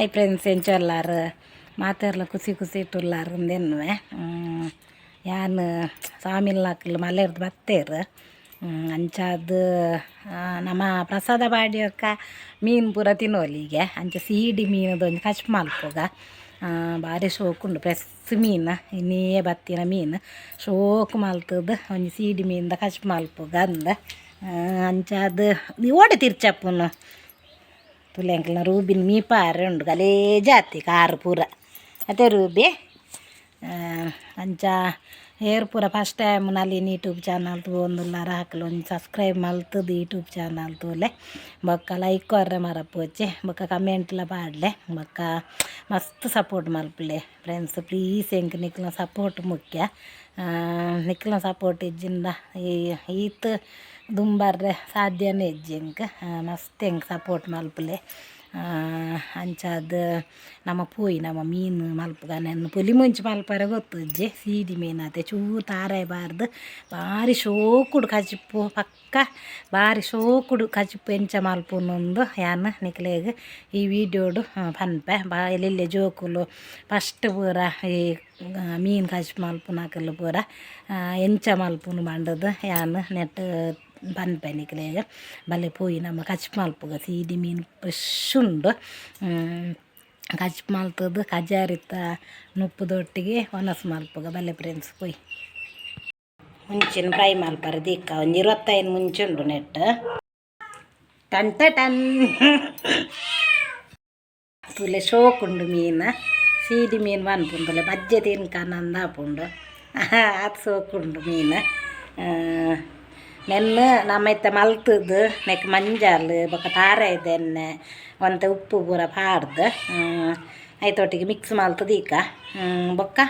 Hi friends ಎಂಚೊಲ್ಲಾರು ಮಾತೆರ್ಲ ಖುಷಿ ಖುಷಿ ಇಟ್ಟುಲ್ಲಾರು ಯಾನು ಯಾನ್ ಸ್ವಾಮಿಲ್ಲಾಕ್ಲು ಮಲೆರ್ದು ಬತ್ತೇರು. ಅಂಚಾದ್ ನಮ್ಮ ಪ್ರಸಾದ ಬಾಡಿಯೊಕ್ಕ ಮೀನು ಪೂರ ತಿನ್ನೋಲಿಗೆ ಅಂಚ ಸೀಡಿ ಮೀನದೊಂದು ಕಚ್ ಮಲ್ಪುಗ. ಭಾರಿ ಶೋಕುಂಡು ಫ್ರೆಶ್ ಮೀನು, ಇನ್ನೇ ಬತ್ತಿನ ಮೀನು. ಶೋಕ್ ಮಲ್ತದ್ದು ಒಂಜಿ ಸೀಡಿ ಮೀನ್ದ ಕಚ್ ಮಲ್ಪುಗ ಅಂದ. ಅಂಚಾದ್ ಓಡೆ ತಿರ್ಚಪ್ಪುನು. ತುಲೆಂಕಲ್ನ ರೂಬಿನ ಮೀಪಾರೆ ಉಂಡು ಗಲೇ ಜಾತಿ ಕಾರು ಪೂರ ಅದೇ ರೂಬಿ ಅಂಚ ಏರ್ ಪೂರ ಫಸ್ಟ್ ಟೈಮ್ ನಲ್ಲಿನ ಯೂಟ್ಯೂಬ್ ಚಾನಲ್ ತಗೊಂದುಲ್ಲಾರ ಹಾಕಲು ಒಂದು ಸಬ್ಸ್ಕ್ರೈಬ್ ಮಲ್ತದ್ದು ಯೂಟ್ಯೂಬ್ ಚಾನಲ್ ತೋಲೆ ಬೊಕ್ಕ ಲೈಕ್ ಕೊರ್ರೆ ಮರಪೋಚೆ ಬೊಕ್ಕ ಕಮೆಂಟ್ಲ ಪಾಡ್ಲೆ ಬೊಕ್ಕ ಮಸ್ತ್ ಸಪೋರ್ಟ್ ಮಲ್ಪಲೆ ಫ್ರೆಂಡ್ಸ್ ಪ್ಲೀಸ್ ಎಂಕ್ ನಿಕ್ಲ ಸಪೋರ್ಟ್ ಮುಖ್ಯ ನಿಕ್ಲ ಸಪೋರ್ಟ್ ಇಜ್ಜಿಂದ ಈ ಈತ್ ದುಂಬಾರ್ರೆ ಸಾಧ್ಯನೇ ಹೆಜ್ಜೆ ಹೆಂಗೆ ಮಸ್ತ್ ಹೆಂಗೆ ಸಪೋರ್ಟ್ ಮಲ್ಪಲೆ ಅಂಚಾದ ನಮ್ಮ ಪೋಯಿ ನಮ್ಮ ಮೀನು ಮಲ್ಪಗ ನನ್ನ ಪುಲಿ ಮುಂಚೆ ಮಲ್ಪಾರ ಗೊತ್ತು ಅಜ್ಜೆ ಸೀಡಿ ಮೀನಾತೆ ಚೂ ತಾರಾಯಬಾರ್ದು ಭಾರಿ ಶೋಕುಡು ಕಜಿಪ್ಪು ಪಕ್ಕ ಭಾರಿ ಶೋಕುಡು ಕಜಿಪ್ಪು ಎಂಚ ಮಲ್ಪುನೊಂದು ಯಾನ್ ನಿಕ್ಲೆಗೆ ಈ ವಿಡಿಯೋಡು ಪನ್ಪೆ ಬಾ ಎಲ್ಲೆಲ್ಲೆ ಜೋಕುಲು ಫಸ್ಟ್ ಪೂರ ಈ ಮೀನು ಕಜಿಪ್ ಮಲ್ಪುನಾಕಲು ಪೂರ ಎಂಚ ಮಲ್ಪುನು ಬಂಡದು ಯಾನ್ ನೆಟ್ ಪನ್ಪೆನಿಕ್ಲೆಗ್ ಬಲ್ಲೆ ಪೋಯಿ ನಮ್ಮ ಕಚ್ ಮಲ್ಪುಗ ಸೀಡಿ ಮೀನು ಫ್ರೆಶ್ ಉಂಡು ಕಚ್ ಮಲ್ತದ್ದು ಕಜಾರಿತ್ತ ನುಪ್ಪುದೊಟ್ಟಿಗೆ ಒನಸ್ ಮಲ್ಪುಗ ಬಲ್ಲೆ ಫ್ರೆಂಡ್ಸ್ ಪೋಯಿ ಮುಂಚಿನ ಫ್ರೈ ಮಲ್ಪರ ದಿಕ್ಕ ಒಂದು ಇರುವತ್ತೈದು ಮುಂಚೆ ಉಂಡು ನೆಟ್ ಟಂಟ ಟನ್ ತುಲೆ ಶೋಕ್ ಉಂಡು ಮೀನು ಸೀಡಿ ಮೀನು ಮನ್ಪುಂಡುಲೆ ಬಜ್ಜೆ ತಿನ್ಕನಂದ ಆಪುಂಡು ಅದು ಸೋಕುಂಡು ಮೀನು ನೆನ್ನೆ ನಮ್ಮೈತ ಮಲ್ತದ್ದು ನೆಕ್ ಮಂಜಾಲ್, ಬೊಕ ತಾರ ಇದೆನ್ನೆ ಒಂತೆ ಉಪ್ಪು ಪೂರ ಪಾಡ್ದು ಐತೊಟ್ಟಿಗೆ ಮಿಕ್ಸ್ ಮಲ್ತದ ಈಗ. ಬೊಕ್ಕ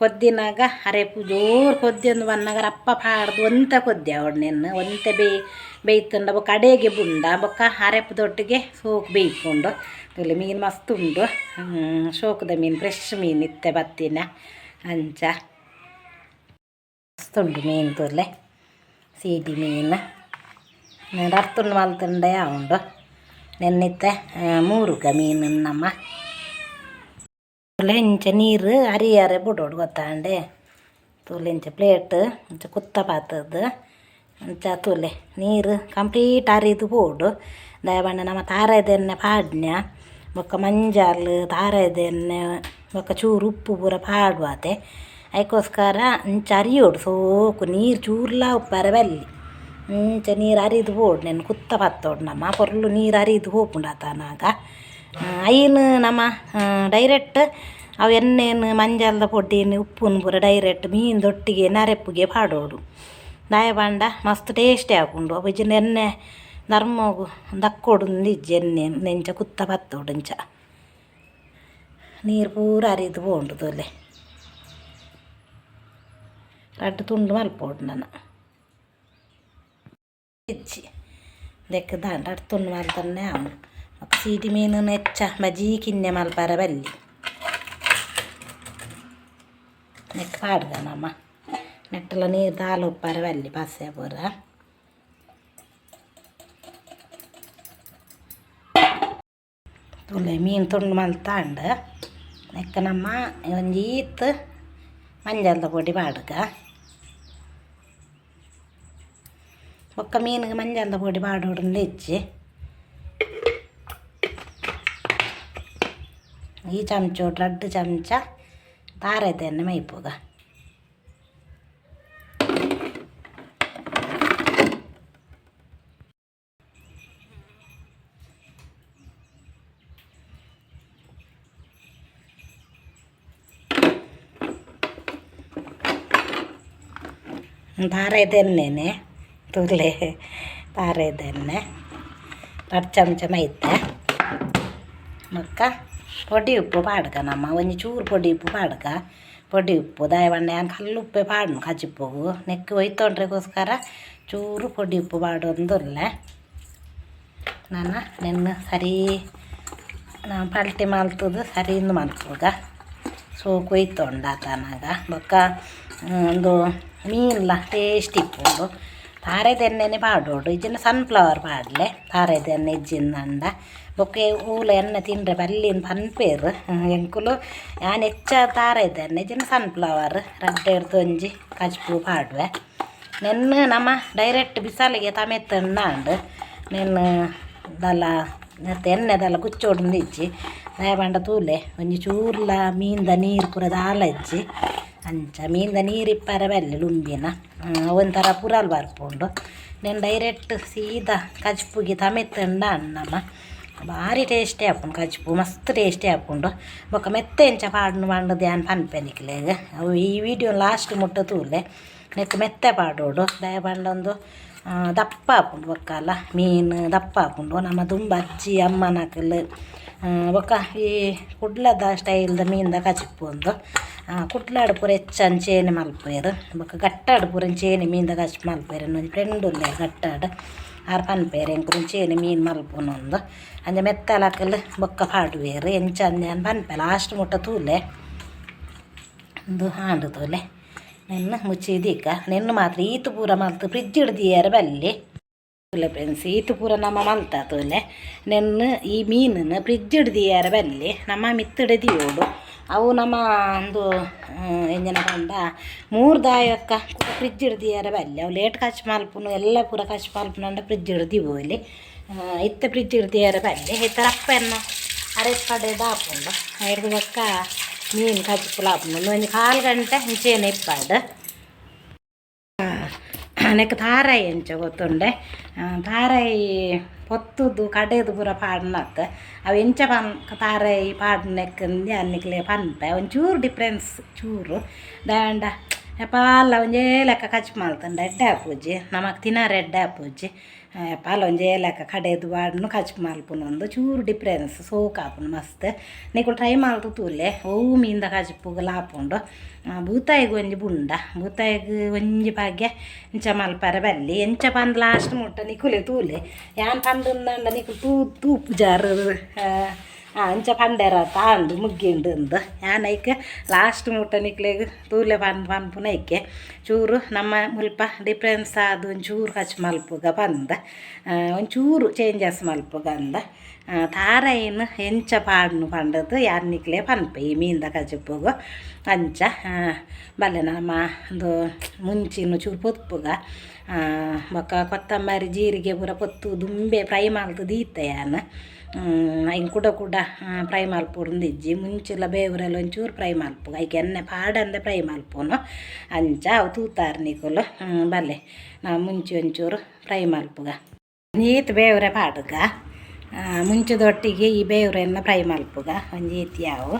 ಕೊದ್ದಿನಾಗ ಅರೆಪು ಜೋರು ಕೊದ್ದಿಯೊಂದು ಬನ್ನಾಗ ರಪ್ಪ ಪಾಡ್ದು ಒಂತ ಕೊದ್ದೆ ನೆನ್ನ ಒಂತೆ ಬೇಯ್ ಬೇಯ್ತುಂಡ ಬೊಕ್ಕ ಅಡೆಗೆ ಬುಂಡ, ಬೊಕ್ಕ ಅರೆಪುದೊಟ್ಟಿಗೆ ಸೋಕ್ ಬೇಯ್ಕೊಂಡು ಇಲ್ಲಿ ಮೀನು ಮಸ್ತ್ ಉಂಡು. ಶೋಕದ ಮೀನು ಫ್ರೆಶ್ ಮೀನು ಇತ್ತೆ ಬತ್ತಿನ, ಅಂಚ. ಮಸ್ತ್ ಉಂಡು ಮೀನು ತುಲೆ ಸೀಡಿ ಮೀನು ಅರ್ತುಂಡು ಮಲ್ತುಂಡೆ ಉಂಡು ನೆನ್ನಿತ್ತೆ ಮೂರುಗ ಮೀನು ನಮ್ಮ ಎಂಚ ನೀರು ಅರಿಯಾರೆ ಬಿಡೋಡು ಗೊತ್ತಾಂಡೆ ತೂಲೆ ಇಂಚ ಪ್ಲೇಟ್ ಇಂಚ ಕುತ್ತ ಪಾತದ್ದು ಅಂಚ ತೂಲೆ ನೀರು ಕಂಪ್ಲೀಟ್ ಅರಿದು ಬೋಡು ದಯಬಣ್ಣ ನಮ್ಮ ತಾರದ ಎಣ್ಣೆ ಪಾಡ್ನ್ಯ ಬೊಕ್ಕ ಮಂಜಾಲ್ ತಾರದ ಎಣ್ಣೆ ಬೊಕ್ಕ ಚೂರು ಉಪ್ಪು ಪೂರ ಪಾಡುವಾತೆ ಅದಕ್ಕೋಸ್ಕರ ಇಂಚ ಓಡು, ಸೋಕು, ನೀರು ಚೂರ್ಲ ಪರವಲ್ಲಿ ಇಂಚ ನೀರು ಹರಿದು ಓಡು ನೆನ್ ಕುತ್ತ ಪತ್ತೋಡು ನಮ್ಮ. ಪೊರ್ಲು ನೀರು ಅರಿದು ಹೋಪುಂಡತನಾಗ ಐನು ನಮ್ಮ ಡೈರೆಕ್ಟ್ ಅವು ಎಣ್ಣೆನು, ಮಂಜಲ್ದ ಪೊಡ್ಡಿನ, ಉಪ್ಪುನ ಪೂರ ಡೈರೆಕ್ಟ್ ಮೀನು ದೊಟ್ಟಿಗೆ ನರೆಪ್ಪುಗೆ ಪಾಡೋಡು. ದಾಯಬಾಂಡ ಮಸ್ತ್ ಟೇಸ್ಟಿ ಹಾಕೊಂಡು ಅವು ಇಜ್ಜಿನ ಎಣ್ಣೆ ಧರ್ಮಗು ದಕ್ಕೋಡು ಇಜ್ಜಿ ಎಣ್ಣೆ, ನೆಂಚ ಕುತ್ತ ಪತ್ತೋಡು ಇಂಚ ನೀರು ಪೂರ ಅರಿದು ಹೋಂಡು ತೊಲೆ രണ്ട് തുണ്ട് മലപ്പം ഇടണം വെച്ച് ഇതൊക്കെ ഇതാണ്ട് അടുത്ത തുണ്ട് മല തന്നെ ആവും നമുക്ക് സീരി മീൻ എന്ന് വെച്ചാൽ ബജി കിന്ന മലപ്പാര വല്ലി ഇതൊക്കെ പാടുക നമ്മ നെട്ടുള്ള നീർ താലോപ്പാര വല്ലി പസേ പോരാ. തുള്ളി മീൻ തുണ്ട് മലത്താണ്ട്. നിൽക്കണമ്മ ഇവൻ ജീത്ത് പൊടി പാടുക. ಒಕ್ಕ ಮೀನಿಗೆ ಮಂಜಲ್ದ ಪೊಡಿ ಪಾಡೋಡು ಹೆಚ್ಚಿ ಈ ಚಮಚ ರಡ್ಡು ಚಮಚ ತಾರೈತೆಣ್ಣೆ ಮೈಪುಗ ತಾರೈದೆಣ್ಣೆನೆ ತೂರ್ಲೆ ಪಾರೆದನ್ನೆ ಪಡ್ ಚಮಚ ಮೈತೆ ಮಕ್ಕ പൊടി ഉപ്പ് പാടുക നമ്മ ഒന്ന് ചൂറ് പൊടി ഉപ്പ് പാടുക പൊടി ഉപ്പ് ദയവണ്ണ ഞാൻ കല്ലുപ്പേ പാടും കച്ചിപ്പോകു നെക്ക് ഒಯ್ತೊಂಡ್ರಿಗೋಸ್ಕರ ಚೂರು ಪೊಡಿ ಉಪ್ಪು ಪಾಡೋಂದಿರಲ್ಲ ನಾನು ನೆನ್ನ ಸರಿ ನಾನು ಪಲ್ಟಿ ಮಲ್ತದು ಸರಿಯಿಂದ ಮಲ್ತುಗ ಸೋಕು ಒಯ್ತೊಂಡ ತನಗ ಬೊಕ್ಕ ಒಂದು ಮೀನ್ಲ ಟೇಸ್ಟ್ ಇಪ್ಪುಂಡು ತಾರೆದೆಣ್ಣೆನೆ ಪಾಡೋಡು ಇಜ್ಜಿನ ಸನ್ಫ್ಲವರ್ ಪಾಡ್ಲೆ ತಾರೆದೆಣ್ಣೆ ಇಜ್ಜಿಂದಂಡ ಬೊಕ್ಕೆ ಊಲ ಎಣ್ಣೆ ತಿಂಡ್ರೆ ಬಲ್ಲಿನ ಪನ್ಪೇರು ಎಂಕುಲು ನಾನು ಹೆಚ್ಚ ತಾರೆದೆಣ್ಣೆ ಇಜ್ಜಿನ ಸನ್ಫ್ಲವರ್ ರಡ್ಡೆ ಒಂಜಿ ಕಜ್ಪು ಪಾಡುವೆ ನೆನ್ನ ನಮ್ಮ ಡೈರೆಕ್ಟ್ ಬಿಸಾಲಿಗೆ ತಮೆತ್ತಂಡು ನೆನ್ನ ದಲ ನೆತ್ತ ಎಣ್ಣೆದಲ್ಲ ಕುಚ್ಚೋಡು ಇಜ್ಜಿ ದಯಬಂಡ ತೂಲೆ ಒಂಜಿ ಚೂರ್ಲ ಮೀನ್ದ ನೀರು ಪೂರ ದಾಲ ಇಚ್ಚಿ ಅಂಚ ಮೀನ್ದ ಇಪ್ಪರ ಬೆಲ್ಲ ಲುಂಬಿನ ಒಂಥರ ಪುರಲ್ ಬರ್ಪುಂಡು ನೆನ್ ಡೈರೆಕ್ಟ್ ಸೀದಾ ಕಜ್ಪುಗೆ ತಮೆತ್ತಂಡ ಅಣ್ಣಮ್ಮ ಭಾರಿ ಟೇಸ್ಟಿ ಆಪುಂಡು ಕಜ್ಪು ಮಸ್ತ್ ಟೇಸ್ಟಿ ಆಪುಂಡು ಬೊಕ್ಕ ಮೆತ್ತೆ ಎಂಚ ಪಾಡ್ನು ಪಂಡು ಧ್ಯಾನ್ ಪನ್ಪೆನಿಕ್ಲೆಗ್ ಅವು ಈ ವಿಡಿಯೋ ಲಾಸ್ಟ್ ಮುಟ್ಟ ತೂಲೆ ನೆಕ್ ಮೆತ್ತೆ ಪಾಡೋಡು ದಯ ಪಂಡೊಂದು ಆ, ದಪ್ಪ ಆಪುಂಡು ಬೊಕ್ಕಲ್ಲ ಮೀನು ದಪ್ಪ ಆಪುಂಡು ನಮ್ಮ ದುಂಬ ಅಜ್ಜಿ ಅಮ್ಮನಕಲ್ ಬೊಕ್ಕ ಈ ಕುಡ್ಲದ ಸ್ಟೈಲ್ದ ಮೀನ್ದ ಕಚಿಪ್ಪು ಒಂದು ಕುಡ್ಲಾಡು ಪೂರ ಹೆಚ್ಚನ್ ಚೇನೆ ಮಲ್ಪೇರು ಬೊಕ್ಕ ಗಟ್ಟಾಡು ಪೂರ ಚೇನೆ ಮೀನ್ದ ಕಚ್ ಮಲ್ಪೇರು ಒಂದು ಫ್ರೆಂಡ್ ಉಲ್ಲೆ ಗಟ್ಟಾಡು ಆರು ಪನ್ಪೇರು ಎಂಕುಲು ಚೇನೆ ಮೀನು ಮಲ್ಪುನೊಂದು ಅಂಜ ಮೆತ್ತಲಕಲ್ ಬೊಕ್ಕ ಪಾಡುವೇರು ಎಂಚ ಅಂಜ ಪನ್ಪೆ ಲಾಸ್ಟ್ ಮುಟ್ಟ ತೂಲೆ ಒಂದು ಹಾಂಡು ತೂಲೆ ನೆನ್ನು ಮುಚ್ಚಿದೀಕ ನಿನ್ನ ಮಾತ್ರ ಈತು ಪೂರ ಮಲ್ತು ಫ್ರಿಜ್ ಹಿಡ್ದಿಯಾರ ಬಲ್ಲಿ. ತುಲೆ ಫ್ರೆಂಡ್ಸ್ ಈತು ಪೂರ ನಮ್ಮ ಮಲ್ತ ತೂಲೆ ನೆನ್ನು ಈ ಮೀನನ್ನು ಫ್ರಿಜ್ ಹಿಡ್ದಿಯಾರ ಬಲ್ಲಿ. ನಮ್ಮ ಮಿತ್ತಿಡದಿಯೋಡು ಅವು ನಮ್ಮ ಒಂದು ಎಂಜನ ಪಂಡ ಮೂರು ದಾಯಕ್ಕ ಫ್ರಿಜ್ ಹಿಡ್ದಿಯಾರ ಬಲ್ಲಿ. ಅವು ಲೇಟ್ ಕಾಚು ಮಲ್ಪುನು ಎಲ್ಲ ಪೂರ ಕಾಚು ಮಾಲ್ಪುನಂಡ ಫ್ರಿಜ್ ಹಿಡ್ದಿವು ಇಲ್ಲಿ ಇತ್ತ ಫ್ರಿಜ್ ಹಿಡ್ದಿಯಾರ ಬಲ್ಲಿ. ಇತ್ತ ರಪ್ಪೆನ್ನು ಅರೆ ಕಡೆ ದಾಪುಂಡು ಹಿಡ್ದು ಬೊಕ್ಕ ಮೀನು ಕಚ್ಪುಲ ಆಪುಂಡು ಒಂದು ಕಾಲು ಗಂಟೆ ಇಂಚೇನೆ ಇಪ್ಪಾಡು ನೆಕ್ ತಾರಾಯಿ ಎಂಚ ಗೊತ್ತುಂಡೆ ಆ, ತಾರಾಯಿ ಪೊತ್ತುದು ಕಡೆದು ಪೂರ ಪಾಡ್ನತ್ ಅವು ಎಂಚ ಪನ್ ತಾರಾಯಿ ಪಾಡ್ನೆಕ್ಕಂದು ಅನ್ನಿಕ್ಲೆ ಪನ್ಪೆ ಒಂಚೂರು ಡಿಫ್ರೆನ್ಸ್ ಚೂರು ದಾಂಡ ಪಾಲ ಒಂಜೇ ಲೆಕ್ಕ ಕಚ್ ಮಲ್ತಂಡ ಎಡ್ಡೆ ಆಪುಜಿ ನಮಕ್ ತಿನ್ನಾರ ಎಡ್ಡೆ ಆಪುಜಿ ಪಾಲ ಒಂಜೇ ಲೆಕ್ಕ ಕಡೆದು ಪಾಡ್ನು ಕಚ್ ಮಲ್ಪುನೊಂದು ಚೂರು ಡಿಫ್ರೆನ್ಸ್ ಸೋಕ್ ಆಪುಂಡು ಮಸ್ತ್ ನೀಕು ಟ್ರೈ ಮಲ್ತು ತೂಲೆ ಓವು ಮೀನ್ದ ಕಚ್ಪುಗಲ ಆಪುಂಡು ಬೂತಾಯಿಗೆ ಒಂಜಿ ಬುಂಡ ಬೂತಾಯಿಗೆ ಒಂಜಿ ಭಾಗ್ಯ ಇಂಚ ಮಲ್ಪರ ಬಲ್ಲಿ ಎಂಚ ಪಂದ್ ಲಾಸ್ಟ್ ಮುಟ್ಟ ನಿಕುಲೆ ತೂಲೆ ಯಾನ್ ಪಂಡುಂದಂಡ ನಿಕು ತೂ ತೂಪು ಜಾರು ಆ, ಅಂಚ ಪಂಡೆರ ತಾಂಡು ಮುಗ್ಗಿಂಡು ಅಂದು ಯಾನೈಕ್ ಲಾಸ್ಟ್ ಮುಟ್ಟ ನಿಕ್ಲೆಗ್ ತೂಲೆ ಪನ್ ಪನ್ಪುನೈಕೆ ಚೂರು ನಮ್ಮ ಮುಲ್ಪ ಡಿಫ್ರೆನ್ಸ್ ಆದು ಒಂಚೂರು ಕಚ್ ಮಲ್ಪುಗ ಬಂದ. ಒಂಚೂರು ಚೇಂಜಸ್ ಮಲ್ಪುಗ ಅಂದ. ಆ, ತಾರೈನ್ ಎಂಚ ಪಾಡ್ನು ಪಂಡದು ಯಾರ್ನಿಕ್ಲೆ ಪನ್ಪೆ ಈ ಮೀನ್ದ ಕಜಪ್ಪುಗು ಅಂಚ ಬಲ್ಲೆ ನಮ್ಮ ಒಂದು ಮುಂಚಿನ ಚೂರು ಪೊತ್ತುಗ ಬೊಕ್ಕ ಕೊತ್ತಂಬರಿ ಜೀರಿಗೆ ಪೂರ ಪೊತ್ತು ದುಂಬೆ ಫ್ರೈ ಮಲ್ತು ದೀತ ಯಾನ್. ಹಿಂಗೆ ಕೂಡ ಫ್ರೈ ಮಲ್ಪುಂದಿಜ್ಜಿ ಮುಂಚಿಲ ಬೇವ್ರೆಲ್ಲ ಒಂಚೂರು ಫ್ರೈ ಮಲ್ಪು ಐಕೆ ಎಣ್ಣೆ ಪಾಡಂದೆ ಫ್ರೈ ಮಲ್ಪುನು ಅಂಚ ಅವು ತೂತಾರು ನಿಕುಲು ಬಲ್ಲೆ ನಾವು ಮುಂಚೆ ಒಂಚೂರು ಫ್ರೈ ಮಲ್ಪುಗ ನೀತ್ ಬೇವ್ರೆ ಪಾಡುಗ. ಮುಂಚದೊಟ್ಟಿಗೆ ಈ ಬೇವ್ರೆನ್ನ ಫ್ರೈ ಮಲ್ಪುಗ ಒಂಜೀತಿ ಯಾವು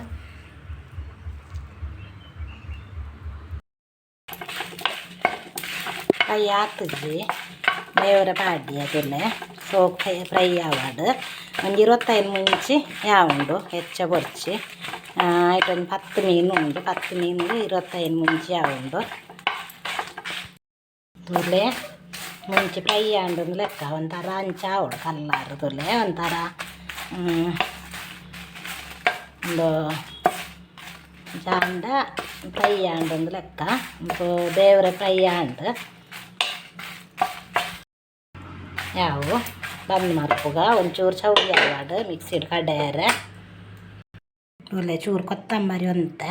ಫ್ರೈ ಬೇವ್ರೆ ಪಾಡಿ ಅದನ್ನೇ ಸೋಕ್ ಫ್ರೈ ಫ್ರೈ ಆವಾಡು ಒಂದು ಇರುವತ್ತೈದು ಮುಂಚಿ ಯಾವುಂಡು ಹೆಚ್ಚ ಬೊರ್ಚಿ ಆಯ್ತು ಒಂದು ಪತ್ತು ಮೀನು ಉಂಡು ಪತ್ತು ಮೀನಿಗೆ ಇರುವತ್ತೈದು ಮುಂಚಿ ಯಾವುಂಡು ತುಲೆ ಮುಂಚೆ ಫ್ರೈ ಆಂಡು ಲೆಕ್ಕ ಒಂಥರ ಅಂಚ ಆವಡು ಕಲ್ಲಾರು ತುಲೆ ಒಂಥರ ಹ್ಮ್, ಒಂದು ಜಾಂಡ ಫ್ರೈ ಆಂಡು ಒಂದು ಲೆಕ್ಕ ಒಂದು ಬೇವ್ರೆ ಫ್ರೈ ಆಂಡು ಯಾವು ಬಂದ್ ಮರ್ಪುಗ, ಒಂಚೂರು ಚೌಡಿ ಆವಾಡು ಮಿಕ್ಸಿಡ್ ಕಡೆಯರ ಒಳ್ಳೆ ಚೂರು ಕೊತ್ತಂಬರಿ ಒಂತ,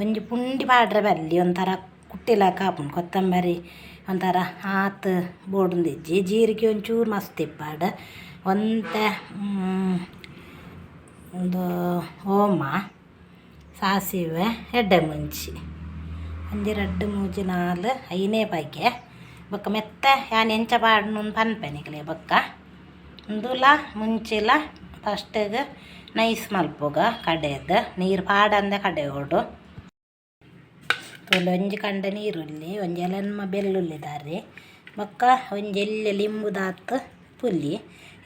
ಒಂಜಿ ಪುಂಡಿ ಪಾಡ್ರೆ ಬಲ್ಲಿ, ಒಂಥರ ಕುಟ್ಟಿಲ ಕಾಪುಂಡು ಕೊತ್ತಂಬರಿ, ಒಂಥರ ಆತು ಬೋಡುಂದಿಜ್ಜಿ ಜೀರಿಗೆ ಒಂಚೂರು ಮಸ್ತ್ ಇಪ್ಪಾಡ. ಒಂತ ಒಂದು ಓಮ, ಸಾಸಿವೆ, ಎಡ್ಡೆ ಮುಂಚಿ. ಒಂಜಿ ರಡ್ಡ್ ಮೂಜಿ ನಾಲ್ ಐನೇ ಬಗೆ ಬೊಕ್ಕ ಮೆತ್ತ, ಯಾನ್ ಎಂಚ ಪಾಡ್ನು ಪನ್ಪೆನಿಕ್ಲೆ ಬೊಕ್ಕ. ಉಂದುಲ ಮುಂಚಿಲ, ಫಸ್ಟಿಗೆ ನೈಸ್ ಮಲ್ಪುಗ ಕಡೆದು, ನೀರು ಪಾಡಂದೆ ಹೊಡು. ತೋಲ್ ಒಂಜಿ ಕಂಡ ನೀರುಳ್ಳಿ ಒಂಜಿ ಎಲೆನ್ಮ ಬೆಲ್ಲುಲ್ಲಿದ್ದಾರೆ ಬಕ್ಕ ಬೊಕ್ಕ ಒಂಜಿ ಎಲ್ಲಿ ಲಿಂಬುದಾತ್ ಪುಲಿ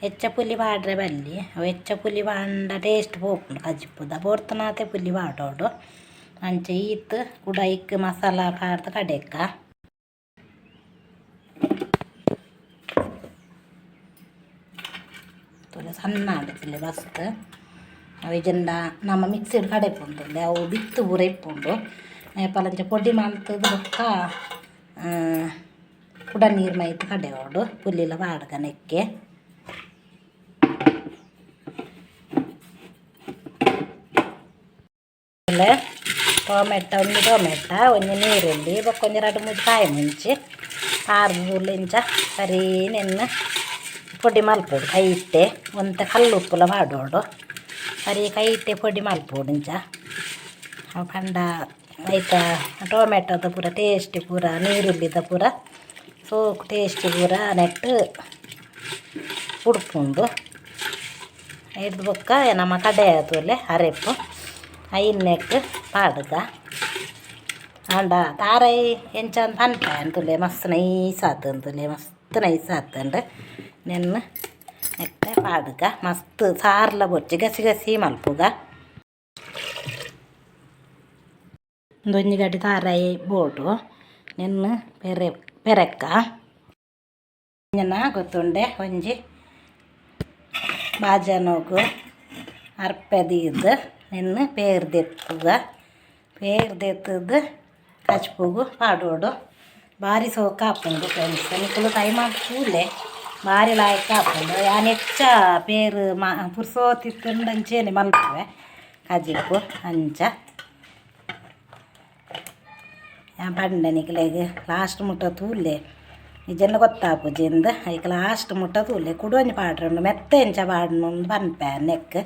ಹೆಚ್ಚ ಪುಲಿ ಪಾಡ್ರೆ ಬಲ್ಲಿ, ಅವು ಹೆಚ್ಚ ಪುಲಿ ಪಾಂಡ ಟೇಸ್ಟ್ ಪೋಪುಂಡು. ಕಜಿಪ್ಪುದ ಬೋರ್ತನಾತೆ ಪುಲಿ ಪಾಡೋಡು ಅಂಚೆ ಈತ್ ಕುಡ ಇಕ್ ಮಸಾಲ ಪಾಡ್ದು ಕಡೆಕ್ಕ. ತುಲೆ ಸಣ್ಣ ಆಡುತ್ತಿಲ್ಲ ಮಸ್ತ್ ಅವು ಇಜಂಡ ನಮ್ಮ ಮಿಕ್ಸಿಡ್ ಕಡೆ ಪುಂಡುಲ್ಲೆ ಅವು ಬಿತ್ತು ಪೂರ ಇಪ್ಪುಂಡು ಪಲಂಚ ಪೊಡಿ ಮಲ್ತದು ಬೊಕ್ಕ ಕುಡ ನೀರು ಮೈತು ಕಡೆಯೋಡು ಪುಲ್ಲಿಲ ಬಾಡ್ಗ ನೆಕ್ಕೆ ಆಮೇಲೆ ಟೊಮೆಟೊ ಒಂದು ಟೊಮೆಟ ಒಂದು ನೀರುಳ್ಳಿ ಬೊಕ್ಕೊಂದು ಎರಡು ಮೂರು ಕಾಯಿ ಮುಂಚಿ ಆರು ಇಂಚ ಸರಿ ನೆನ್ನ ಪೊಡಿ ಮಲ್ಪೋಡು ಕೈ ಇಟ್ಟೆ ಒಂತ ಕಲ್ಲು ಉಪ್ಪುಲ ಮಾಡೋಡು. ಸರಿ ಕೈ ಇಟ್ಟೆ ಪೊಡಿ ಮಲ್ಪೋಡು ಇಂಚ. ಕಂಡ ಐತ ಟೊಮೆಟೋದ ಪೂರ ಟೇಸ್ಟ್ ಪೂರ, ನೀರುಳ್ಳಿದ ಪೂರ ಸೋಕು ಟೇಸ್ಟ್ ಪೂರ ನೆಟ್ಟು ಉಡ್ಪುಂಡು ಹಿಡ್ದು ಬೊಕ್ಕ ನಮ್ಮ ಕಡೆ ಆದಲೆ ಅರೆಪು. ಐನ್ನೆಕ್ ಪಾಡ್ದ. ಅಂಡ ತಾರೈ ಎಂಚಂದ ಅಂತ ಅಂತುಲೆ ಮಸ್ತ್ ನೈಸ್ ಆತಂತುಲೆ ಮಸ್ತ್ ನೈಸ್ ಆತಂಡು ನೆನ್ನ ನೆಟ್ಟೆ ಪಾಡ್ಗ ಮಸ್ತ್ ಸಾರ್ಲ ಬೊಚ್ಚಿ ಗಸಿ ಗಸಿ ಮಲ್ಪುಗ ಒಂದೊಂಜಿ ಗಡ್ಡಿ ತಾರಾಯಿ ಬೋಟು ನೆನ್ನ ಪೆರೆ ಪೆರೆಕ್ಕ ಜನ ಗೊತ್ತುಂಡೆ ಒಂಜಿ ಬಾಜನೋಗು ಅರ್ಪೆದೀದು ನೆನ್ನ ಪೇರ್ದೆತ್ತುಗ ಪೇರ್ದೆತ್ತದು ಕಚ್ಪುಗು ಪಾಡೋಡು ಭಾರಿ ಸೋಕ ಹಾಪುಂಡು ಫ್ರೆಂಡ್ಸ್ ನಿಕ್ಕಲು ಟೈಮ್ ಕೂಲೆ ಭಾರಿ ಲಾಯಕ ಹಾಪುಂಡು ಯಾನ್ ಹೆಚ್ಚ ಪೇರು ಮಾ ಪುರ್ಸೋತಿತ್ತಂಡಂಚೇನೆ ಮಲ್ಪುವೆ ಕಜಿಪ್ಪು ಅಂಚ ഞാൻ പണ്ടെനിക്കിലേക്ക് ലാസ്റ്റ് മുട്ട തൂല്ലേ ഇജന്നെ ಗೊತ್ತಾಪುಜಿಂದ ಐಕ ಲಾಸ್ಟ್ ಮುಟ್ಟ ತೂಲೆ ಕುಡುವನಿ ಪಾಡ್ರಂಡು ಮೆತ್ತ ಎಂಚ ಪಾಡ್ನು ಪನ್ಪೆ ನೆಕ್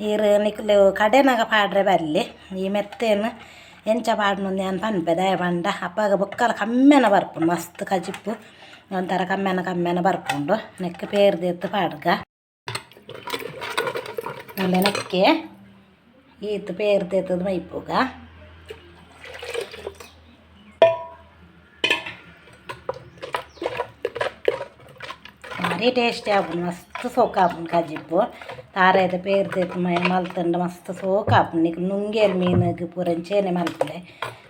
ಈರು ನಿಕ್ಲು ಕಡೆನಾಗ ಪಾಡ್ರೆ ಬರಲಿ ಈ ಮೆತ್ತೇನು ಎಂಚ ಪಾಡ್ನು ನಾನು ಪನ್ಪೆ ದಯ ಪಂಡ ಅಪ್ಪಾಗ ಬೊಕ್ಕಲ ಕಮ್ಮೆನ ಬರ್ಪುಂಡು ಮಸ್ತ್ ಕಜಿಪ್ಪು ಒಂಥರ ಕಮ್ಮೆನ ಕಮ್ಮೆನ ಬರ್ಪುಂಡು ನೆಕ್ ಪೇರ್ದೆತ್ತು ಪಾಡ್ಗ ಆಮೇಲೆ ನೆಕ್ಕೆ ಈತ್ ಪೇರ್ದೆತ್ತದು ಮೈಪುಗ ಭಾರಿ ಟೇಸ್ಟಿ ಆಪುಂಡು ಮಸ್ತ್ ಸೋಕ ಆಪುಂಡು ಕಜಿಪ್ಪು ತಾರೆದ ಪೇರ್ದೆತ್ ಮೈ ಮಲ್ತಂಡ ಮಸ್ತ್ ಸೋಕ ಆಪುಂಡು ನಿಕ್ ನುಂಗೇಲ್ ಮೀನಿಗೆ ಪೂರಂಚೇನೆ ಮಲ್ಪುಲೆ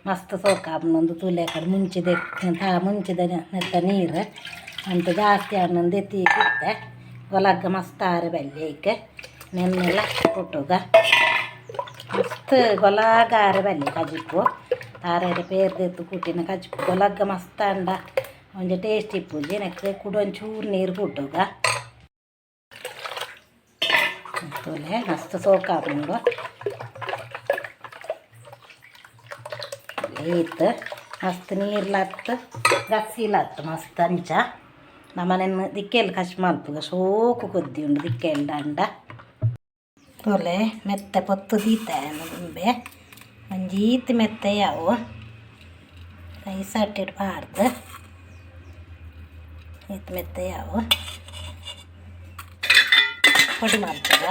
ಮಸ್ತ್ ಸೋಕ ಆಪುಂಡು ಒಂದು ತುಲೆ ಕಡೆ ಮುಂಚಿದೆ ತಾ ಮುಂಚಿದ ನೆತ್ತ ನೀರು ಅಂತ ಜಾಸ್ತಿ ಆಡ್ನೊಂದು ಎತ್ತಿ ಇತ್ತೆ ಗೊಲಗ್ಗ ಮಸ್ತ್ ಆರೆ ಬಲ್ಲೆ ಈಕೆ ನೆನ್ನೆಲ್ಲ ಕೊಟ್ಟುಗ ಮಸ್ತ್ ಗೊಲಾಗ ಆರೆ ಬಲ್ಲೆ ಕಜಿಪ್ಪು ತಾರೆದ ಪೇರ್ದೆತ್ತು ಕೂಟಿನ ಕಜಿಪ್ಪು ಗೊಲಗ್ಗ ಮಸ್ತ್ ಅಂಡ ಒಂಜಿ ಟೇಸ್ಟ್ ಇಪ್ಪುಜಿ ನೆಕ್ಸ್ಟ್ ಕುಡ ಒಂಚೂರು ನೀರು ಪುಟ್ಟುಗ ತೋಲೆ ಮಸ್ತ್ ಸೋಕ ಹಾಕೊಂಡು ಈತ್ ಮಸ್ತ್ ನೀರ್ಲತ್ತು ಗಸ್ಸಿಲತ್ತು ಮಸ್ತ್ ಅಂಚ ನಮ್ಮನೆಯನ್ನು ದಿಕ್ಕೆಲ್ಲ ಕಚ್ ಮಲ್ಪುಗ ಸೋಕು ಕೊದ್ದಿ ಉಂಡು ದಿಕ್ಕೆಲ್ಲ ದಂಡ ತೋಲೆ ಮೆತ್ತೆ ಪೊತ್ತು ದೀತೆ ದುಂಬೆ ಒಂಜೀತ್ ಮೆತ್ತೆ ಯಾವು ಕೈ ಸಟ್ಟಿಡ್ಬಾರ್ದು ಮೆತ್ತ ಮೆತ್ತ ಯಾವ ಪುಡಿ ಮಾಡ್ತದ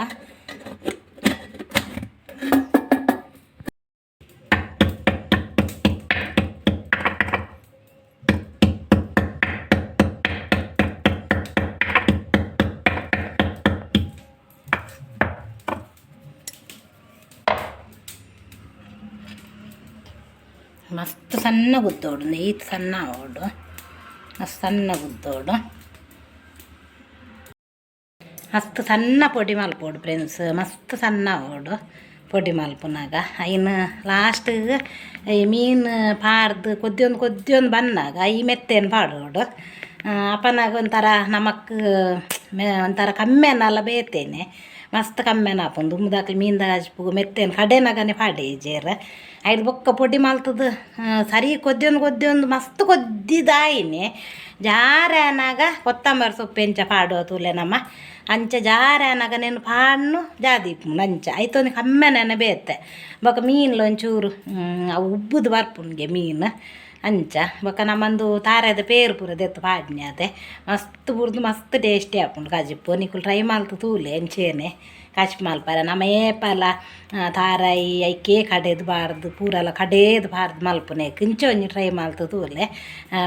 ಮಸ್ತ್ ಸಣ್ಣ ಗುದ್ದೋಡು ನೀಟ್ ಸಣ್ಣ ಓಡು ಮಸ್ತ್ ಸಣ್ಣ ಗುದ್ದೋಡು ಮಸ್ತ್ ಸಣ್ಣ ಪೊಡಿ ಮಲ್ಪೋಡು ಫ್ರೆಂಡ್ಸ್ ಮಸ್ತ್ ಸಣ್ಣ ಓಡು ಪೊಡಿ ಮಲ್ಪುನಾಗ ಇನ್ನು ಲಾಸ್ಟಿಗೆ ಈ ಮೀನು ಪಾಡ್ದು ಕೊದ್ದಿಯೊಂದು ಕೊದ್ದಿಯೊಂದು ಬಂದಾಗ ಈ ಮೆತ್ತೇನು ಪಾಡೋಡು. ಅಪ್ಪನಾಗ ಒಂಥರ ನಮಕ್ ಒಂಥರ ಕಮ್ಮಿ ಅನ್ನಲ್ಲ ಬೇತೇನೆ. ಮಸ್ತ್ ಕಮ್ಮೆನ ಆಪುಂಡು. ದುಮ್ದಾಕ್ಲಿ ಮೀನ್ದಾಗ ಹಚ್ಪು ಮೆತ್ತೇನು ಕಡೆನಾಗನೆ ಪಾಡೆ ಜೇರ. ಐದು ಬೊಕ್ಕ ಪೊಡಿ ಮಾಲ್ತದ ಸರಿ ಕೊದ್ದೊಂದು ಕೊದ್ದೊಂದು ಮಸ್ತ್ ಕೊದ್ದಿದಾಯಿನಿ. ಜಾರನಾಗ ಕೊತ್ತಂಬರಿ ಸೊಪ್ಪು ಎಂಚ ಪಾಡುವ ತೂಲೆ ನಮ್ಮ ಅಂಚ ಜಾರನಾಗ ನೆನು ಪಾಡ್ನು ಜಾದಿಪ್ಪು ನಂಚ. ಐತೊಂದು ಕಮ್ಮೆನೆ ಬೇತೆ ಬೊಕ ಮೀನ್ಲೊಂಚೂರು ಅವು ಉಬ್ಬುದು ಬರ್ಪುನ್ಗೆ ಮೀನು. ಅಂಚ. ಬೊಕ ನಮ್ಮಂದು ತಾರದ ಪೇರು ಪೂರ ದೆತ್ತು ಪಾಡ್ನೆ ಅದೆ ಮಸ್ತ್ ಬುರ್ದು ಮಸ್ತ್ ಟೇಸ್ಟಿ ಆಪುಂಡು ಕಾಜಿಪ್ಪು ನಿಕುಲು ಟ್ರೈ ಮಲ್ತು ತೂಲೆ ಎಂಚೇನೆ ಕಚ್ ಮಲ್ಪರ ನಮ್ಮ ಏಪಲ ತಾರಾಯಿ ಐಕೆ ಕಡೆದು ಬಾರ್ದು ಪೂರಲ ಕಡೇದು ಬಾರ್ದು ಮಲ್ಪುನೆ ಕಿಂಚ ಒಂಜಿ ಟ್ರೈ ಮಲ್ತು ತೂಲೆ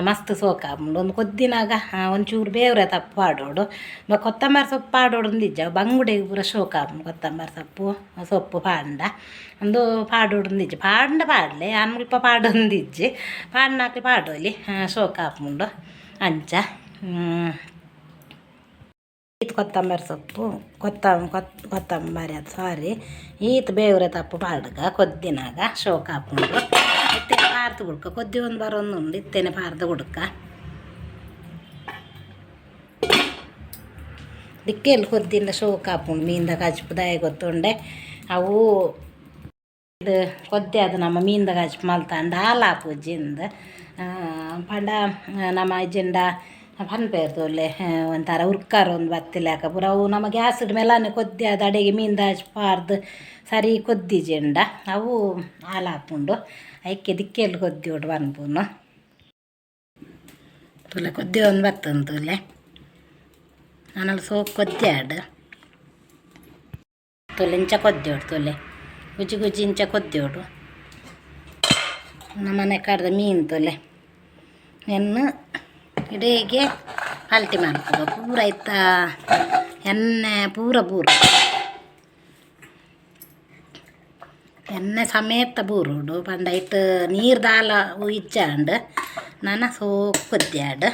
ಮಸ್ತ್ ಸೋಕ ಆಪುಂಡು ಒಂದು ಕೊದ್ದಿನಾಗ ಒಂಚೂರು ಬೇವ್ರೆ ತಪ್ಪು ಪಾಡೋಡು ಬ ಕೊತ್ತಂಬರಿ ಸೊಪ್ಪು ಪಾಡೋಡು ನಿಜ ಬಂಗುಡೆಗೆ ಪೂರ ಶೋಕ ಆಪುಂಡು ಕೊತ್ತಂಬರಿ ಸೊಪ್ಪು ಸೊಪ್ಪು ಪಾಂಡ ಒಂದು ಪಾಡೋಡು ನಿಜ ಪಾಂಡ ಪಾಡ್ಲೆ ಅನ್ಮಲ್ಪ ಪಾಡೊಂದಿಜ್ಜಿ ಪಾಡ್ನಾಕ್ಲಿ ಪಾಡೋಲಿ ಶೋಕ ಆಪುಂಡು ಅಂಚ ಈತ್ ಕೊತ್ತಂಬರಿ ಸೊಪ್ಪು ಕೊತ್ತಂಬ ಕೊತ್, ಕೊತ್ತಂಬರಿ ಅದು ಸಾರಿ ಈತ ಬೇವ್ರೆ ತಪ್ಪು ಪಾಡ್ಗ ಕೊದ್ದಿನಾಗ ಶೋಕ ಹಾಕ್ಕೊಂಡು ಇತ್ತೇನೆ ಪಾರ್ದು ಹುಡ್ಕ, ಕೊದ್ದಿ ಒಂದು ಬರೋನು ಉಂಡು ಇತ್ತೇನೆ ಪಾರ್ದು ಹುಡ್ಕ. ದಿಕ್ಕೆಲ್ಲಿ ಕೊದ್ದಿಂದ ಶೋಕ ಹಾಕ್ಕೊಂಡು ಮೀನ್ದಾಗ ಹಚ್ಪದಾಯ ಗೊತ್ತುಂಡೆ. ಅವು ಇದು ಕೊದ್ದೆ ಅದು ನಮ್ಮ ಮೀನ್ದ ಹಚ್ಚಿ ಮಲ್ತಾಂಡ, ಹಾಲು ಜಿಂದ. ಅಜ್ಜಿಂದ ಪಂಡ, ನಮ್ಮ ಅಜ್ಜಿಂಡ ಪನ್ಪೇರ್ತೊಲ್ಲೆ ಒಂಥರ ಉರ್ಕಾರ ಒಂದು ಬತ್ತಿಲ್ಲ ಪೂರ ಅವು ನಮ್ಮ ಗ್ಯಾಸ್ ಮೇಲಾನೆ ಕೊದ್ದೆ, ಅದು ಅಡೆಗೆ ಮೀನ್ದ ಪಾರ್ದು ಸರಿ ಕೊದ್ದಿಜೆಂಡ ಅವು ಹಾಲು ಹಾಪುಂಡು ಐಕೆ ದಿಕ್ಕೆಲ್ಲಿ ಒಟ್ಟು ಬನ್ಪುನು ತುಲೆ ಕೊದ್ದೆ ಒಂದು ಬತ್ತಂದು ತುಲೆ. ನಾನಲ್ಲಿ ಸೋಪ್ ಕೊದ್ದೆ ಆಡು. ತೊಲೆ ಇಂಚ ಹೊಡ್ ತೊಲೆ. ಗುಜಿ ಗುಜಿ ಇಂಚ ಕೊದ್ದೆೋಡು ನಮ್ಮನೆ ಕಡ್ದ ಮೀನು ತೊಲೆ. ಎನ್ನು ಇಡೀಗೆ ಪಲ್ಟಿ ಮಾಡ್ಬೋದು ಪೂರ ಇತ್ತ ಎಣ್ಣೆ, ಪೂರ ಬೂರು. ಎಣ್ಣೆ ಸಮೇತ ಬೂರುಡು ಪಂಡ ಇಟ್ಟು ನೀರು ದಾಲ ಇಜ್ಜಾಂಡು ನಾನು ಸೋ ಕೊದ್ದ್ಯಾಡು.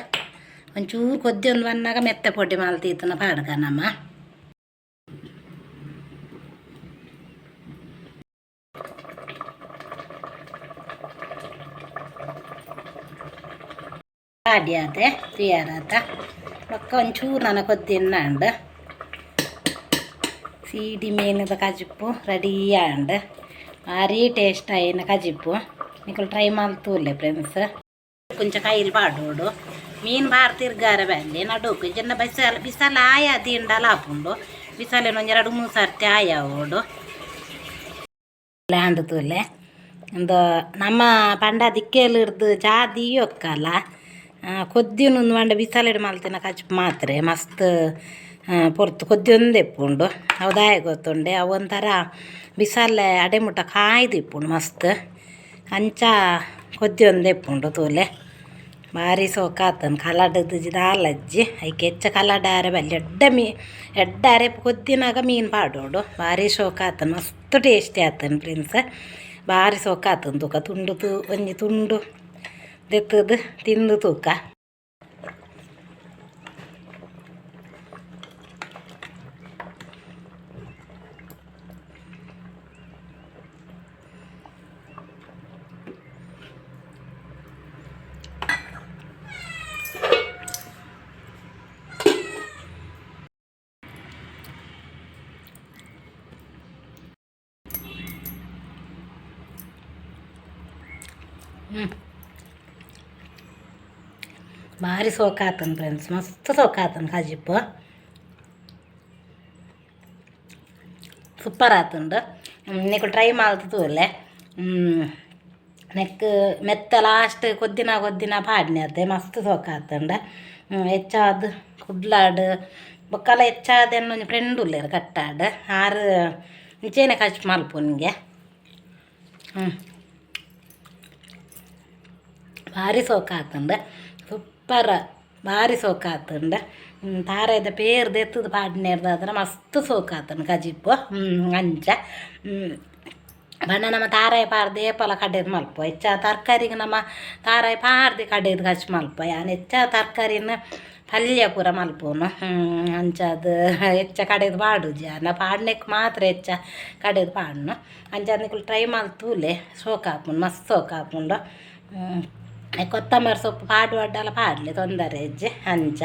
ಒಂಚೂರು ಕೊದ್ದಿ, ಒಂದು ಬಂದಾಗ ಮೆತ್ತೆ ಪೊಡಿ ಮಲ್ತೀತನ ಪಾಡ್ಗ ನಮ್ಮ. ಪಾಡಿ ಆದೆ ತುಯಾರಾತ ಒಕ್ಕ ಒಂಚೂರು ನನ್ನ ಕೊದ್ದಿನ್ನಾಂಡು ಸೀಡಿ ಮೀನದ ಕಜಿಪ್ಪು ರೆಡಿ ಆಂಡ್ ಭಾರಿ ಟೇಸ್ಟ್ ಆಯ್ನ ಕಜಿಪ್ಪು ನಿಕಲ್ ಟ್ರೈ ಮಾಡ್ತೂಲೆ ಫ್ರೆಂಡ್ಸ್ ಕೊಂಚ ಕೈಲಿ ಪಾಡೋಡು ಮೀನು ಬಾರ್ ತಿರ್ಗಾರ ಬಲ್ಲಿ ನಡುಕು ಜನ ಬಿಸಲ ಬಿಸಲ ಆಯ ದಿಂಡಲ ಹಾಪುಂಡು ಬಿಸಲೇನು ಒಂದು ಎರಡು ಮೂರು ಸರ್ತಿ ಆಯ ಓಡು ಲ್ಯಾಂಡ್ ತೂಲೆ ಒಂದು ನಮ್ಮ ಪಂಡ ದಿಕ್ಕೇಲಿ ಹಿಡ್ದು ಜಾದಿ ಒಕ್ಕಲ್ಲ ಕೊದ್ದಿನ ಒಂದು ಮಂಡ ಬಿಸಲೆಡ್ ಮಾಲ್ತಿನ, ಕಚ್ ಮಾತ್ರೆ, ಮಸ್ತ್ ಪೊರ್ತು. ಕೊದ್ದಿ ಇಪ್ಪುಂಡು. ಅವು ದಾಯ ಗೊತ್ತುಂಡೆ. ಅವು ಒಂಥರ ಬಿಸಲೆ ಅಡೆಮುಟ ಕಾಯ್ದಿಪ್ಪುಂಡು ಮಸ್ತ್. ಅಂಚ ಕೊದ್ದಿ ಇಪ್ಪುಂಡು ತೋಲೆ. ಭಾರಿ ಸೋಕಾತನ್ ಕಲಡದ್ದು ದಾಲಜ್ಜಿ ಐಕೆ ಹೆಚ್ಚ ಕಲಡಾರೆ ಬಲ್ಲಿ ಎಡ್ಡ ಮೀ, ಎಡ್ಡಾರೆ ಕೊದ್ದಿನಾಗ ಮೀನು ಪಾಡೋಡು. ಭಾರಿ ಶೋಕಾತನ್ ಮಸ್ತ್ ಟೇಸ್ಟಿ ಆತನ್ ಪ್ರಿನ್ಸ್. ಭಾರಿ ಸೋಕಾತನ್ ತೂಕ ತುಂಡು ತು, ಒಂಜಿ ತುಂಡು. ದೆತ್ತದು ತಿಂದು ತೂಕ ಹ್ಞೂ ಭಾರಿ ಸೋಕಾತನ್ ಫ್ರೆಂಡ್ಸ್ ಮಸ್ತ್ ಸೋಕಾತನ್ ಕಾಜಿಪ್ಪು ಸೂಪರ್ ಆತುಂಡು ನೀಕು ಟ್ರೈ ಮಾಡ್ತು ಹ್ಮ್ ನೆಕ್ ಮೆತ್ತ ಲಾಸ್ಟ್ ಕೊದ್ದಿನ ಕೊದ್ದಿನ ಪಾಡ್ನೆ ಅದೇ, ಮಸ್ತ್ ಸೋಕಾತುಂಡ ಹೆಚ್ಚಾದ ಕುಡ್ಲಾಡ್, ಬೊಕ್ಕಲ ಹೆಚ್ಚಾದ ಫ್ರೆಂಡ್ ಉಲ್ಲೇರು ಕಟ್ಟಾಡ್. ಆರು ಇಂಚೇನೆ ಖರ್ಚು ನಿಮಗೆ ಹ್ಞೂ ಭಾರಿ ಸೋಕಾತುಂಡ ಸೂಪರ್ ಭಾರಿ ಸೋಕಾತುಂಡ. ತಾರೆದ ಎತ್ತದ ದೆತ್ತದ ಪಾಡ್ನೇರ್ದಾದ್ರೆ ಮಸ್ತ್ ಸೋಕಾತನ ಗಜಿಪ್ಪು ಅಂಚ ಬಣ್ಣ ನಮ್ಮ ತಾರಾಯ ಪಾರ್ದು ಏಪಲ ಕಡೆದು ಮಲ್ಪ. ಹೆಚ್ಚ ತರಕಾರಿಗೆ ನಮ್ಮ ತಾರಾಯ ಪಾರ್ದು ಕಡೆದು ಖರ್ಚು ಮಲ್ಪ. ಯಾನ್ ಹೆಚ್ಚ ತರಕಾರಿನ ಪಲ್ಯ ಪೂರ ಮಲ್ಪೋನು. ಅಂಚದು ಹೆಚ್ಚ ಕಡೆದು ಪಾಡು ಜಾನ ಪಾಡ್ನೆಕ್ ಮಾತ್ರ ಹೆಚ್ಚ ಕಡೆದು ಪಾಡ್ನು. ಅಂಚ ಟ್ರೈ ಮಲ್ತೂಲೆ. ಸೋಕಾಪುಂಡು ಮಸ್ತ್ ಸೋಕಾಪುಂಡು. ಕೊತ್ತಂಬರಿ ಸೊಪ್ಪು ಪಾಡು ಅಡ್ಡಲ ಪಾಡಲಿ ತೊಂದರೆ ಹೆಜ್ಜೆ ಅಂಚ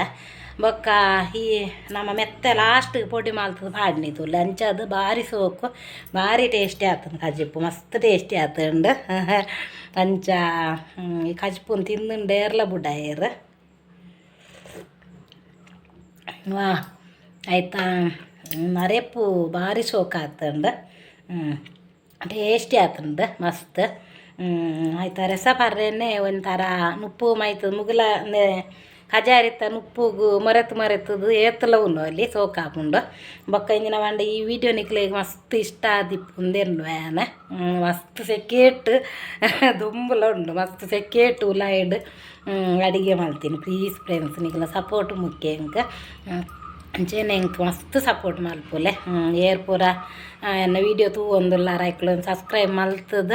ಬೊಕ್ಕ ಈ ನಮ್ಮ ಮೆತ್ತ ಲಾಸ್ಟ್ ಪೊಡಿ ಮಾಲ್ತದ ಪಾಡ್ನಿತುಲ್ಲ ಅಂಚದು ಭಾರಿ ಸೋಕು ಭಾರಿ ಟೇಸ್ಟಿ ಆತನ ಕಜಿಪ್ಪು ಮಸ್ತ್ ಟೇಸ್ಟಿ ಆತಂಡು ಅಂಚ ಈ ಕಜಿಪ್ಪುನ್ ತಿಂದುಂಡು ಏರ್ಲ ಬುಡ ಏರ್ ವಾ ಆಯ್ತಾ ಮರೆಪ್ಪು ಭಾರಿ ಸೋಕು ಆತಂಡು ಟೇಸ್ಟಿ ಆತಂಡು ಮಸ್ತ್ ಆಯ್ತಾ ರಸ ಪರ್ರೆನೆ ಒಂಥರ ನುಪ್ಪು ಮೈತು ಮುಗುಲ ಕಜಾರಿತ್ತ ನುಪ್ಪುಗು ಮರೆತು ಮರೆತದು ಏತಲ ಉಂಡು ಅಲ್ಲಿ ಸೋಕಾಪುಂಡು ಬೊಕ್ಕ ಇಂಜಿನ ಮಂಡ ಈ ವಿಡಿಯೋ ನಿಕ್ಲೆಗ್ ಮಸ್ತ್ ಇಷ್ಟ ಆದಿಪ್ಪುಂದೆನ್ನು ಆನ ಮಸ್ತ್ ಸೆಕೇಟ್ ದುಂಬುಲ ಉಂಡು ಮಸ್ತ್ ಸೆಕೇಟ್ ಉಲಾಯ್ಡ್ ಅಡಿಗೆ ಮಾಡ್ತೀನಿ ಪ್ಲೀಸ್ ಫ್ರೆಂಡ್ಸ್ ನಿಕ್ಲ ಸಪೋರ್ಟ್ ಮುಖ್ಯ ಇಂಕ ಅಂಚೆನೆ ಹಿಂಗೆ ಮಸ್ತ್ ಸಪೋರ್ಟ್ ಮಲ್ಪುಲೆ ಏರ್ ಪೂರ ಎನ್ನ ವೀಡಿಯೋ ತೂ ಒಂದು ರೈಕ್ಲು ಸಬ್ಸ್ಕ್ರೈಬ್ ಮಲ್ತದ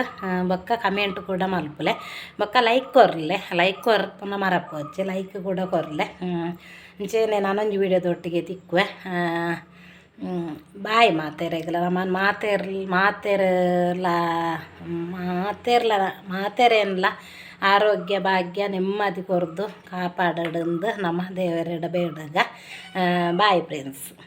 ಬಕ್ಕ ಕಮೆಂಟ್ ಕೂಡ ಮಲ್ಪುಲೆ ಬೊಕ್ಕ ಲೈಕ್ ಕೊರ್ಲೆ. ಲೈಕ್ ಕೊರ್ ಕೊರ್ಪುನ ಮರಪೋಚೆ ಲೈಕ್ ಕೂಡ ಕೊರ್ಲೆ. ಅಂಚೆನೆ ನಾನೊಂಜಿ ವೀಡಿಯೋದೊಟ್ಟಿಗೆ ತಿಕ್ಕುವೆ. ಬಾಯ್ ಮಾತೆರೆಗ್ಲ ಮಾತೇರ್ ಮಾತೆರ್ ಮಾತೇರ್ಲ ಮಾತೆರ್ಲ ಮಾತೆರೆನ್ಲ. ಆರೋಗ್ಯ ಭಾಗ್ಯ ನೆಮ್ಮದಿ ಕೊರ್ದು ಕಾಪಾಡಂದು ನಮ್ಮ ದೇವರಿಡ ಬೇಡಗ ಬಾಯ್ ಫ್ರೆಂಡ್ಸ್